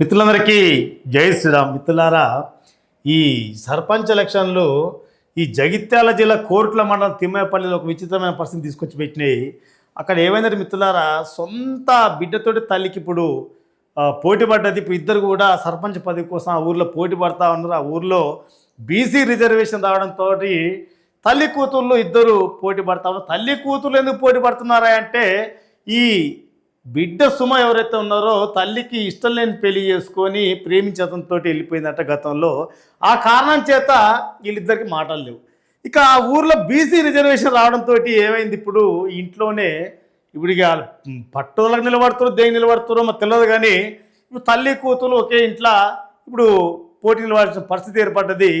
మిత్రులందరికీ జై శ్రీరామ్. మిత్రులారా ఈ సర్పంచ్ ఎలక్షన్లు ఈ జగిత్యాల జిల్లా కోర్టుల మండలం తిమ్మేపల్లిలో ఒక విచిత్రమైన పరిస్థితి తీసుకొచ్చి పెట్టినాయి. అక్కడ ఏమైందంటే మిత్రులారా సొంత బిడ్డతోటి తల్లికి ఇప్పుడు పోటీ పడ్డది. ఇప్పుడు ఇద్దరు కూడా సర్పంచ్ పదవి కోసం ఆ ఊర్లో పోటీ పడతా ఉన్నారు. ఆ ఊర్లో బీసీ రిజర్వేషన్ రావడంతో తల్లి కూతుళ్ళు ఇద్దరు పోటీ పడతా ఉన్నారు. తల్లి కూతుర్లు ఎందుకు పోటీ పడుతున్నారా అంటే ఈ బిడ్డ సుమ ఎవరైతే ఉన్నారో తల్లికి ఇష్టం లేని పెళ్ళి చేసుకొని ప్రేమించే వెళ్ళిపోయిందట గతంలో. ఆ కారణం చేత వీళ్ళిద్దరికి మాటలు లేవు. ఇక ఆ ఊర్లో బీసీ రిజర్వేషన్ రావడంతో ఏమైంది ఇప్పుడు? ఇంట్లోనే ఇప్పుడు ఇక పట్టుదలకు నిలబడుతారు దేని నిలబడుతారో మాకు తెలియదు కానీ ఇప్పుడు తల్లి కూతురు ఒకే ఇంట్లో ఇప్పుడు పోటీ నిలబడాల్సిన పరిస్థితి ఏర్పడ్డది.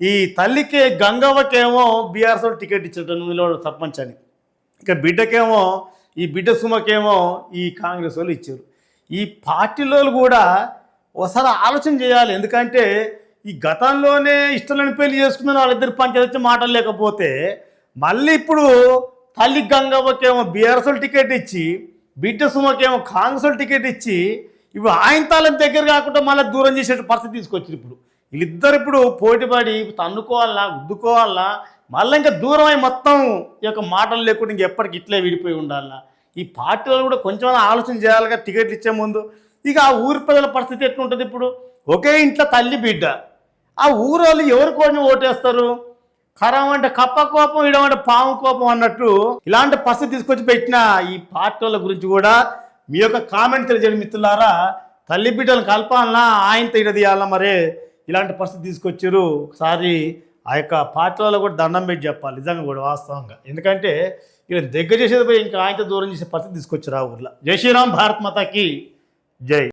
ఈ తల్లికి గంగవ్వకేమో బీఆర్ఎస్ టికెట్ ఇచ్చాడు నిలబడు సర్పంచ్ అని ఇక బిడ్డకేమో ఈ బిడ్డ సుమకేమో ఈ కాంగ్రెస్ వాళ్ళు ఇచ్చారు. ఈ పార్టీలో కూడా ఒకసారి ఆలోచన చేయాలి. ఎందుకంటే ఈ గతంలోనే ఇష్టం పెళ్ళి చేసుకున్న వాళ్ళిద్దరు పంచాయతీ మాటలు లేకపోతే మళ్ళీ ఇప్పుడు తల్లి గంగవ్వకేమో బీఆర్ఎస్ఎల్ టికెట్ ఇచ్చి బిడ్డ సుమకేమో కాంగ్రెస్ టికెట్ ఇచ్చి ఇప్పుడు ఆయన తాళం దగ్గర కాకుండా మళ్ళీ దూరం చేసే పరిస్థితి తీసుకొచ్చారు ఇప్పుడు. వీళ్ళిద్దరు ఇప్పుడు పోటీపడి తన్నుకోవాలా గుద్దుకోవాలా మళ్ళీ ఇంకా దూరం అయి మొత్తం ఈ యొక్క మాటలు లేకుండా ఇంక ఎప్పటికి ఇట్లే విడిపోయి ఉండాలా. ఈ పార్టీలు కూడా కొంచెం ఆలోచన చేయాలిగా టికెట్లు ఇచ్చే ముందు. ఇక ఆ ఊరి ప్రజల పరిస్థితి ఎట్లుంటుంది ఇప్పుడు? ఒకే ఇంట్లో తల్లి బిడ్డ. ఆ ఊరోళ్ళు ఎవరు కొన్ని ఓటేస్తారు? కరం అంటే కప్ప కోపం ఇడమంటే పాము కోపం అన్నట్టు ఇలాంటి పరిస్థితి తీసుకొచ్చి పెట్టిన ఈ పార్టీల గురించి కూడా మీ యొక్క కామెంట్ తెలియజేయండి మిత్రులారా. తల్లి బిడ్డలను కలపాలన్నా ఆయనతో ఇడ మరే ఇలాంటి పరిస్థితి తీసుకొచ్చారు. ఒకసారి ఆ యొక్క పార్టీలలో కూడా దండం పెట్టి చెప్పాలి నిజంగా కూడా వాస్తవంగా. ఎందుకంటే ఈయన దగ్గర చేసేది పోయి ఇంకా ఆయనతో దూరం చేసే పరిస్థితి తీసుకొచ్చారు ఆ ఊర్లో. జై శ్రీరామ్ భారత్ మాతకి జై.